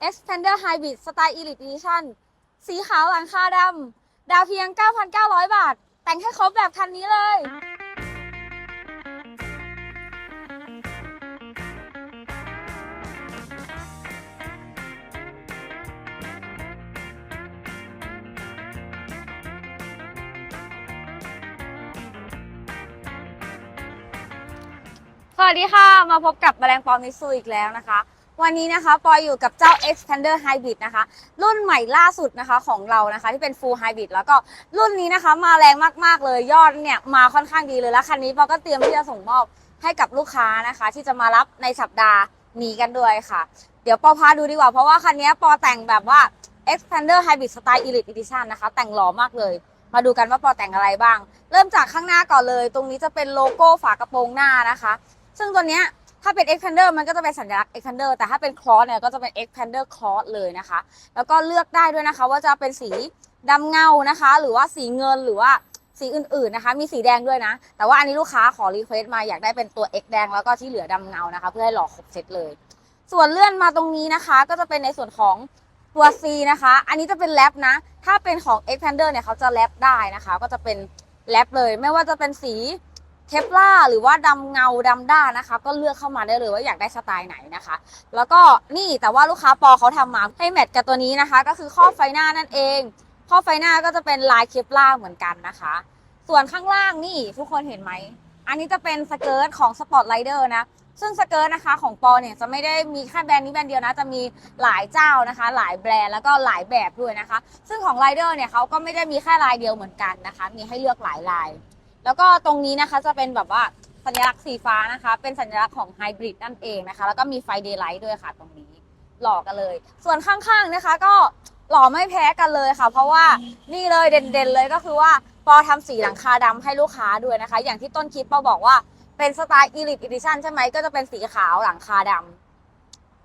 Expander Hybrid Style Elite Edition สีขาวหลังคาดำ ดาวเพียง 9,900 บาท แต่งให้ครบแบบคันนี้เลย สวัสดีค่ะ มาพบกับแมลงปอมิสูอีกแล้วนะคะ วันนี้นะคะปอยอยู่กับเจ้า Expander Hybrid นะคะ รุ่นใหม่ล่าสุดนะคะของเรานะคะ ที่เป็น Full Hybrid แล้วก็รุ่นนี้นะคะมาแรงมากๆเลยยอดเนี่ยมาค่อนข้างดีเลยแล้วคันนี้ปอก็เตรียมที่จะส่งมอบให้กับลูกค้านะคะ ที่จะมารับในสัปดาห์นี้กันด้วยค่ะ เดี๋ยวปอพาดูดีกว่า เพราะว่าคันนี้ปอแต่งแบบว่า Expander Hybrid Style Elite Edition นะคะ แต่งหล่อมากเลย มาดูกันว่าปอแต่งอะไรบ้าง เริ่มจากข้างหน้าก่อนเลย ตรงนี้จะเป็นโลโก้ฝากระโปรงหน้านะคะ ซึ่งตัวเนี้ย ถ้าเป็น expander มันก็จะเป็นสัญลักษณ์ expander แต่ถ้าเป็น cross เนี่ยก็จะเป็น expander cross เลยนะคะ แล้วก็เลือกได้ด้วยนะคะ ว่าจะเป็นสีดำเงานะคะ หรือว่าสีเงินหรือว่าสีอื่นๆนะคะ มีสีแดงด้วยนะ แต่ว่าอันนี้ลูกค้าขอรีเควสต์มาอยากได้เป็นตัว X แดงแล้วก็ที่เหลือดำเงานะคะ เพื่อให้หล่อครบเซตเลย ส่วนเลื่อนมาตรงนี้นะคะ ก็จะเป็นในส่วนของตัว C นะคะ อันนี้จะเป็นแรปนะ ถ้าเป็นของ expander เนี่ยเขาจะแรปได้นะคะ ก็จะเป็นแรปเลย ไม่ว่าจะเป็นสี เทปล่าหรือว่าดำเงาดำด้านนะคะ ก็เลือกเข้ามาได้เลยว่าอยากได้สไตล์ไหนนะคะ แล้วก็นี่แต่ว่าลูกค้าปอเขาทำมาให้แมทกับตัวนี้นะคะ ก็คือข้อไฟหน้านั่นเอง ข้อไฟหน้าก็จะเป็นลายเคปล่าเหมือนกันนะคะ ส่วนข้างล่างนี่ทุกคนเห็นไหมอันนี้จะเป็นสเกิร์ตของสปอร์ตไ i เดอร์นะซึ่งสเกิร์ตนะคะของปอเนี่ยจะไม่ได้มีแค่แบรนด์นี้แบรนด์เดียวนะ จะมีหลายเจ้านะคะ หลายแบรนด์แล้วก็หลายแบบด้วยนะคะ ซึ่งของไรเดอร์เนี่ยเขาก็ไม่ได้มีแค่ลายเดียวเหมือนกันนะคะ มีให้เลือกหลายลาย แล้วก็ตรงนี้นะคะจะเป็นแบบว่าสัญลักษณ์สีฟ้านะคะ เป็นสัญลักษณ์ของไฮบริดนั่นเองนะคะ แล้วก็มีไฟเดย์ไลท์ด้วยค่ะตรงนี้ หล่อกันเลย ส่วนข้างๆนะคะก็หล่อไม่แพ้กันเลยค่ะ เพราะว่านี่เลยเด่นๆเลยก็คือว่าปอทำสีหลังคาดำให้ลูกค้าด้วยนะคะ อย่างที่ต้นคลิปปอบอกว่าเป็นสไตล์ Elite Edition ใช่ไหมก็จะเป็นสีขาวหลังคาดำ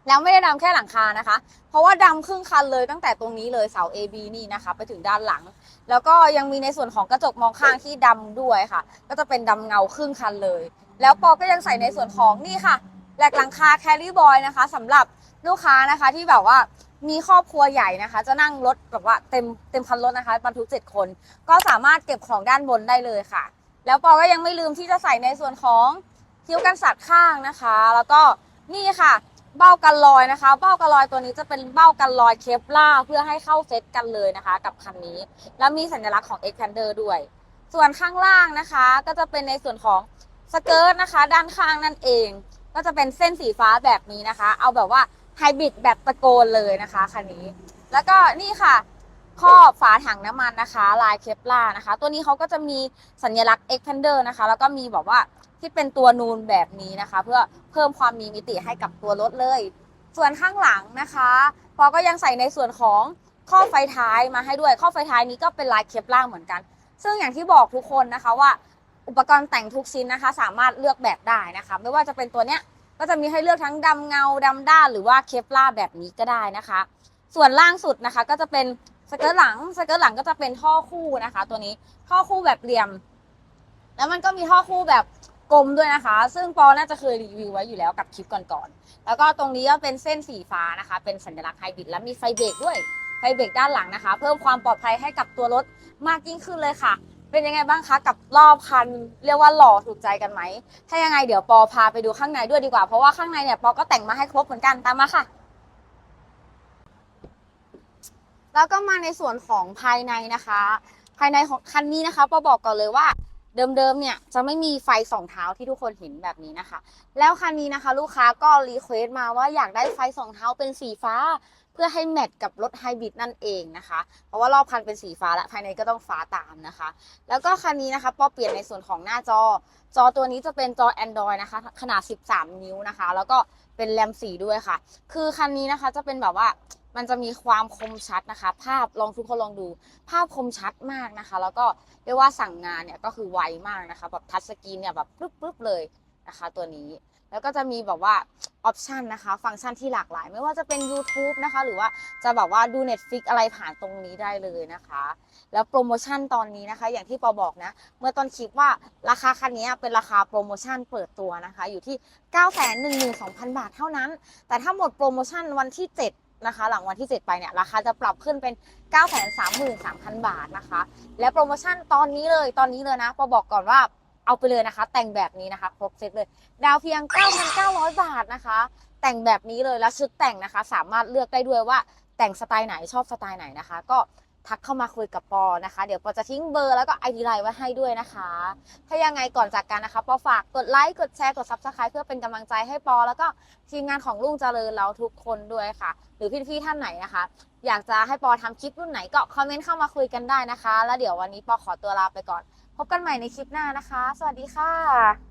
แล้วไม่ได้ดำแค่หลังคานะคะ เพราะว่าดำครึ่งคันเลยตั้งแต่ตรงนี้เลยเสา AB นี่นะคะ ไปถึงด้านหลัง แล้วก็ยังมีในส่วนของกระจกมองข้างที่ดำด้วยค่ะ ก็จะเป็นดำเงาครึ่งคันเลย แล้วปอก็ยังใส่ในส่วนของนี่ค่ะแหลกหลังคาแครี่บอยนะคะสำหรับลูกค้านะคะที่แบบว่ามีครอบครัวใหญ่นะคะ จะนั่งรถแบบว่าเต็มเต็มคันรถนะคะบรรทุกเจ็ดคน ก็สามารถเก็บของด้านบนได้เลยค่ะ แล้วปอก็ยังไม่ลืมที่จะใส่ในส่วนของคิ้วกันสัตว์ข้างนะคะ แล้วก็นี่ค่ะ เบ้ากันลอยนะคะ เบ้ากันลอยตัวนี้จะเป็นเบ้ากันลอยเคปล่าเพื่อให้เข้าเซตกันเลยนะคะ กับคันนี้ แล้วมีสัญลักษณ์ของ Expander ด้วย ส่วนข้างล่างนะคะ ก็จะเป็นในส่วนของสเกิร์ตนะคะ ด้านข้างนั่นเอง ก็จะเป็นเส้นสีฟ้าแบบนี้นะคะ เอาแบบว่าไฮบริดแบบตะโกนเลยนะคะคันนี้ แล้วก็นี่ค่ะ ครอบฝาถังน้ำมันนะคะ ลายเคปล่านะคะ ตัวนี้เขาก็จะมีสัญลักษณ์ Expander นะคะ แล้วก็มีแบบว่าที่เป็นตัวนูนแบบนี้นะคะ เพื่อเพิ่มความมีมิติให้กับตัวรถเลย ส่วนข้างหลังนะคะปอก็ยังใส่ในส่วนของข้อไฟท้ายมาให้ด้วยข้อไฟท้ายนี้ก็เป็นลายเคปล่าเหมือนกัน ซึ่งอย่างที่บอกทุกคนนะคะว่าอุปกรณ์แต่งทุกชิ้นนะคะ สามารถเลือกแบบได้นะคะ ไม่ว่าจะเป็นตัวเนี้ยก็จะมีให้เลือกทั้งดำเงาดำด้านหรือว่าเคปล่าแบบนี้ก็ได้นะคะ ส่วนล่างสุดนะคะก็จะเป็น สเกิร์ตหลังสเกิร์ตหลังก็จะเป็นท่อคู่นะคะ ตัวนี้ท่อคู่แบบเหลี่ยม แล้วมันก็มีท่อคู่แบบกลมด้วยนะคะ ซึ่งปอน่าจะเคยรีวิวไว้อยู่แล้วกับคลิปก่อนๆ แล้วก็ตรงนี้ก็เป็นเส้นสีฟ้านะคะ เป็นสัญลักษณ์ไฮบริดและมีไฟเบรกด้วย ไฟเบรกด้านหลังนะคะ เพิ่มความปลอดภัยให้กับตัวรถมากยิ่งขึ้นเลยค่ะ เป็นยังไงบ้างคะกับรอบคัน เรียกว่าหล่อถูกใจกันไหม ถ้ายังไงเดี๋ยวปอพาไปดูข้างในด้วยดีกว่า เพราะว่าข้างในเนี่ยปอก็แต่งมาให้ครบเหมือนกัน ตามมาค่ะ แล้วก็มาในส่วนของภายในนะคะ ภายในของคันนี้นะคะปอบอกก่อนเลยว่าเดิมๆเนี่ยจะไม่มีไฟสองเท้าที่ทุกคนเห็นแบบนี้นะคะ แล้วคันนี้นะคะ ลูกค้าก็รีเควสต์มาว่าอยากได้ไฟสองเท้าเป็นสีฟ้า เพื่อให้แมทกับรถไฮบริดนั่นเองนะคะ เพราะว่ารอบคันเป็นสีฟ้าและภายในก็ต้องฟ้าตามนะคะ แล้วก็คันนี้นะคะปอเปลี่ยนในส่วนของหน้าจอ จอตัวนี้จะเป็นจอ Android นะคะ ขนาด 13 นิ้วนะคะ แล้วก็เป็นแรมสีด้วยค่ะ คือคันนี้นะคะจะเป็นแบบว่า มันจะมีความคมชัดนะคะ ภาพลองทุกคนลองดู ภาพคมชัดมากนะคะ แล้วก็เรียกว่าสั่งงานเนี่ยก็คือไวมากนะคะแบบทัชสกรีนเนี่ยแบบปึ๊บปึ๊บเลยนะคะตัวนี้แล้วก็จะมีแบบว่าออปชันนะคะ ฟังก์ชันที่หลากหลาย ไม่ว่าจะเป็น YouTube นะคะ หรือว่าจะแบบว่าดู Netflix อะไรผ่านตรงนี้ได้เลยนะคะ แล้วโปรโมชั่นตอนนี้นะคะ อย่างที่ปอบอกนะ เมื่อตอนคลิปว่าราคาคันนี้เป็นราคาโปรโมชั่นเปิดตัวนะคะ อยู่ที่ 9 1 2 0 0 0 บาทเท่านั้น แต่ถ้าหมดโปรโมชั่นวันที่ 7 นะคะ หลังวันที่ 7 ไปเนี่ยราคาจะปรับขึ้นเป็น933,000 บาทนะคะ และโปรโมชั่นตอนนี้เลยตอนนี้เลยนะปอบอกก่อนว่าเอาไปเลยนะคะ แต่งแบบนี้นะคะ ครบเซตเลย ดาวเพียง 9,900 บาทนะคะ แต่งแบบนี้เลยแล้วชุดแต่งนะคะ สามารถเลือกได้ด้วยว่าแต่งสไตล์ไหนชอบสไตล์ไหนนะคะ ก็ ทักเข้ามาคุยกับปอนะคะ เดี๋ยวปอจะทิ้งเบอร์แล้วก็ไอดีไลน์ไว้ให้ด้วยนะคะ ถ้ายังไงก่อนจากกันนะคะปอฝากกดไลค์กดแชร์กด subscribe เพื่อเป็นกำลังใจให้ปอ แล้วก็ทีมงานของลุงเจริญเราทุกคนด้วยค่ะ หรือพี่ๆท่านไหนนะคะ อยากจะให้ปอทำคลิปรุ่นไหนก็คอมเมนต์เข้ามาคุยกันได้นะคะ แล้วเดี๋ยววันนี้ปอขอตัวลาไปก่อน พบกันใหม่ในคลิปหน้านะคะ สวัสดีค่ะ